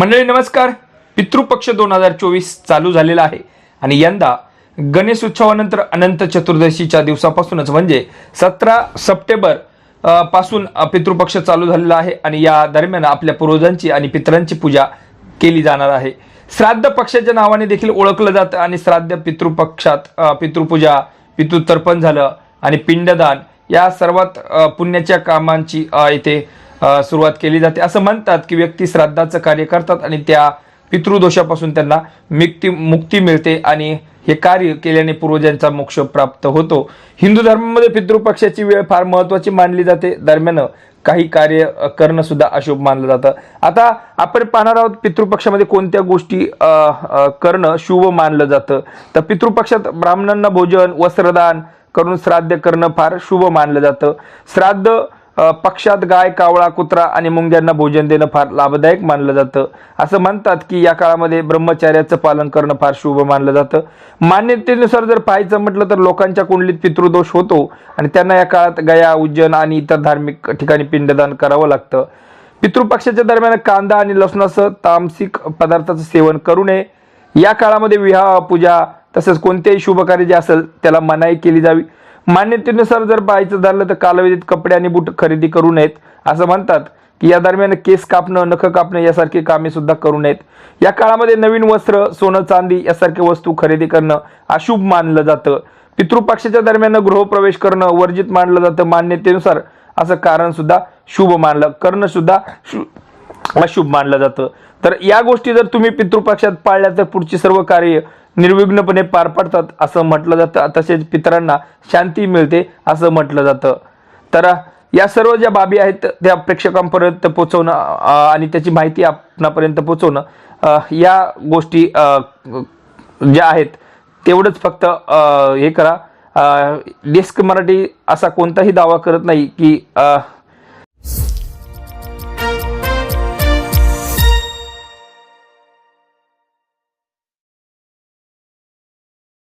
मंडळी नमस्कार. पितृपक्ष दोन हजार चोवीस चालू झालेला आहे. आणि यंदा गणेश उत्सवानंतर अनंत चतुर्दशीच्या दिवसापासूनच म्हणजे सतरा सप्टेंबरपासून पितृपक्ष चालू झालेला आहे आणि या दरम्यान आपल्या पूर्वजांची आणि पितरांची पूजा केली जाणार आहे. श्राद्ध पक्षाच्या नावाने देखील ओळखलं जातं आणि श्राद्ध पितृपक्षात पितृपूजा पितृतर्पण झालं आणि पिंडदान या सर्वात पुण्याच्या कामांची इथे सुरुवात केली जाते. असं म्हणतात की व्यक्ती श्राद्धाचं कार्य करतात आणि त्या पितृदोषापासून त्यांना मुक्ती मुक्ती मिळते आणि हे कार्य केल्याने पूर्वजांचा मोक्ष प्राप्त होतो. हिंदू धर्मामध्ये पितृपक्षाची वेळ फार महत्वाची मानली जाते. दरम्यान काही कार्य करणं सुद्धा अशुभ मानलं जातं. आता आपण पाहणार आहोत पितृपक्षामध्ये कोणत्या गोष्टी करणं शुभ मानलं जातं. तर पितृपक्षात ब्राह्मणांना भोजन वस्त्रदान करून श्राद्ध करणं फार शुभ मानलं जातं. श्राद्ध पक्षात गाय कावळा कुत्रा आणि मुंग्यांना भोजन देणं फार लाभदायक मानलं जातं. असं म्हणतात की या काळामध्ये ब्रह्मचार्याचं पालन करणं फार शुभ मानलं जातं. मान्यतेनुसार जर पाहायचं म्हटलं तर लोकांच्या कुंडलीत पितृदोष होतो आणि त्यांना या काळात गया उज्जैन आणि इतर धार्मिक ठिकाणी पिंडदान करावं लागतं. पितृपक्षाच्या दरम्यान कांदा आणि लसणासह तामसिक पदार्थाचं सेवन करू नये. या काळामध्ये विवाह पूजा तसंच कोणतेही शुभ कार्य जे असेल त्याला मनाई केली जावी. मान्यतेनुसार जर पाहायचं झालं तर कालावधीत कपडे आणि बूट खरेदी करू नयेत असं म्हणतात की या दरम्यान केस कापणं नख कापणं यासारखी कामे सुद्धा करू नयेत. या काळामध्ये नवीन वस्त्र सोनं चांदी यासारख्या वस्तू खरेदी करणं अशुभ मानलं जातं. पितृपक्षाच्या दरम्यान गृहप्रवेश करणं वर्जित मानलं जातं. मान्यतेनुसार असं कारण सुद्धा शुभ मानलं करणं सुद्धा शु अशुभ मानलं जातं. तर या गोष्टी जर तुम्ही पितृपक्षात पाळल्या तर पुढची सर्व कार्य निर्विघ्नपणे पार पडतात असं म्हटलं जातं. तसेच पितरांना शांती मिळते असं म्हटलं जातं. तर या सर्व ज्या बाबी आहेत त्या प्रेक्षकांपर्यंत पोहोचवणं आणि त्याची माहिती आपणापर्यंत पोहोचवणं या गोष्टी ज्या आहेत तेवढंच फक्त हे करा. डेस्क मराठी असा कोणताही दावा करत नाही की